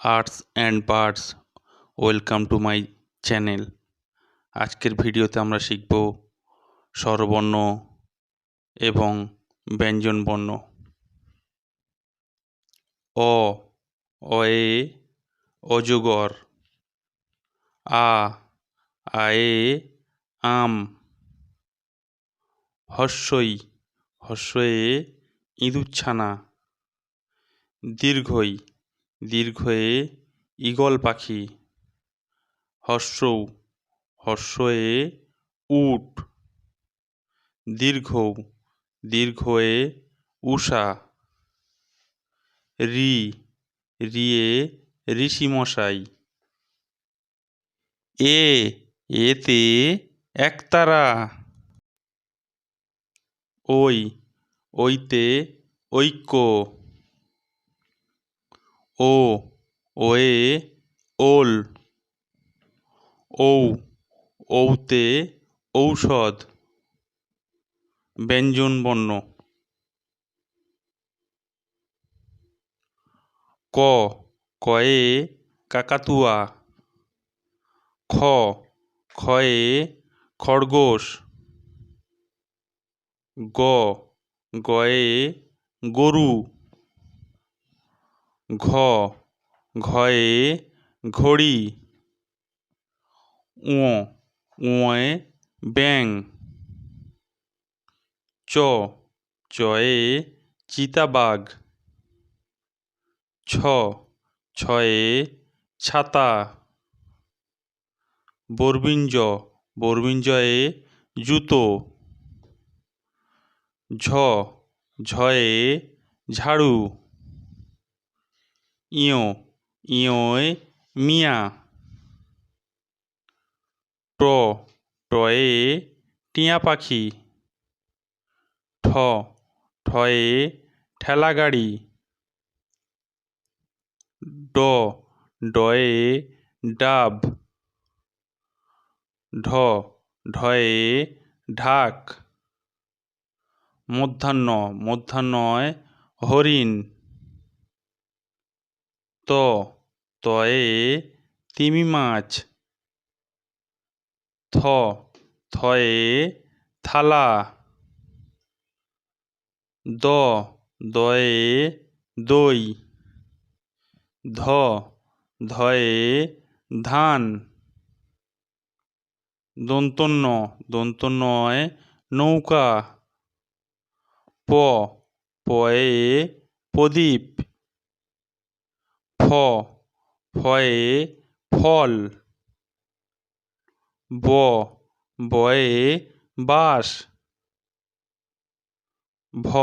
Arts and birds. Welcome to my channel. আজকের ভিডিওতে আমরা শিখব স্বরবর্ণ এবং ব্যঞ্জনবর্ণ। অ অয়ে অজগর। আ আয়ে আম। হস্যই হস্যয়ে ইঁদুরছানা। দীর্ঘই দীর্ঘয়ে ঈগল পাখি। হর্ষৌ, হর্ষয়ে উট। দীর্ঘ, দীর্ঘয়ে উষা। রি, রিয়ে ঋষিমশাই। এ, এতে একতারা। ওই ওইতে ঐক্য। ও, ওয়ে, ওল, ঔ, ঔতে ঔষধ ব্যঞ্জনবর্ণ ক, কয়ে কাকাতুয়া। খ খয়ে খরগোশ। গ, গয়ে গরু। ঘ, ঘয়ে ঘড়ি ঙ ঙয়ে ব্যাং চ, চয়ে চিতাবাঘ। ছ, ছয়ে ছাতা। বর্বিঞ্জ, বর্বিঞ্জয়ে জুতো। ঝ, ঝয়ে ঝাড়ু। ইয় ইয়য় মিয়া। ট টয়ে টিয়া পাখি। ঠ, ঠয়ে ঠেলা গাড়ি ড, ডয়ে ডাব। ঢ, ঢয়ে ঢাক। মধ্যাহ্ন, মধ্যাহ্নয় হরিণ। ত তয়ে তিমি মাছ। থ থয়ে থালা। দ দয়ে দই। ধ ধয়ে ধান। দন্তন্য দন্তন্যয় নৌকা। প পয়ে প্রদীপ। ফয়ে ফল। ব, বয়ে বাস ভ,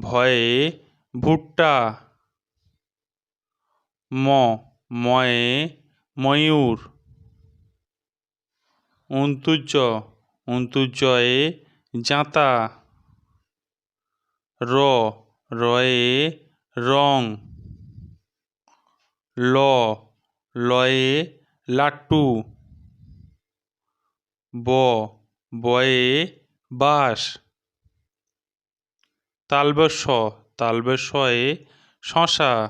ভয়ে ভুট্টা। ম, ময়ে ময়ূর। অন্তুজ, অন্তুজয়ে জাঁতা। র, রয়ে রং। ল, লয়ে, লাট্টু। ব, বয়ে বাস তালবেশ তালবেশয়ে শশা।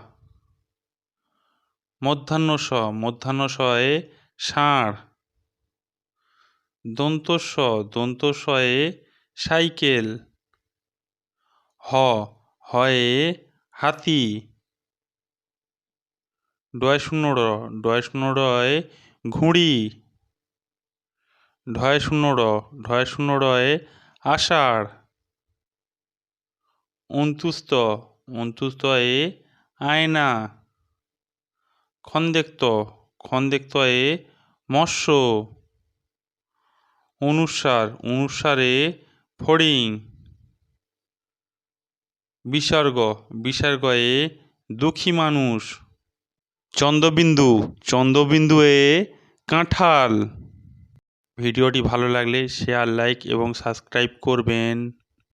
মধ্যাহ্ন স মধ্যাহ্ন শয়ে ষাঁড়। দন্তস্ব, দন্তস্বয়ে, সাইকেল। হ, হয়ে, হাতি। ডয় শূন্য র ডয় শূন্য রয় ঘুড়ি। ঢয় শূন্য র, ঢয় শূন্য রয়ে আষাঢ়। অন্তুস্ত অন্তুস্তয়ে আয়না। খন্দেক্ত এ মৎস্য। অনুসার, অনুসারে ফড়িং। বিসর্গ বিসর্গ এ দুঃখী মানুষ। চন্দ্রবিন্দু চন্দ্রবিন্দু এ কাঁঠাল। ভিডিওটি ভালো লাগলে শেয়ার লাইক এবং সাবস্ক্রাইব করবেন।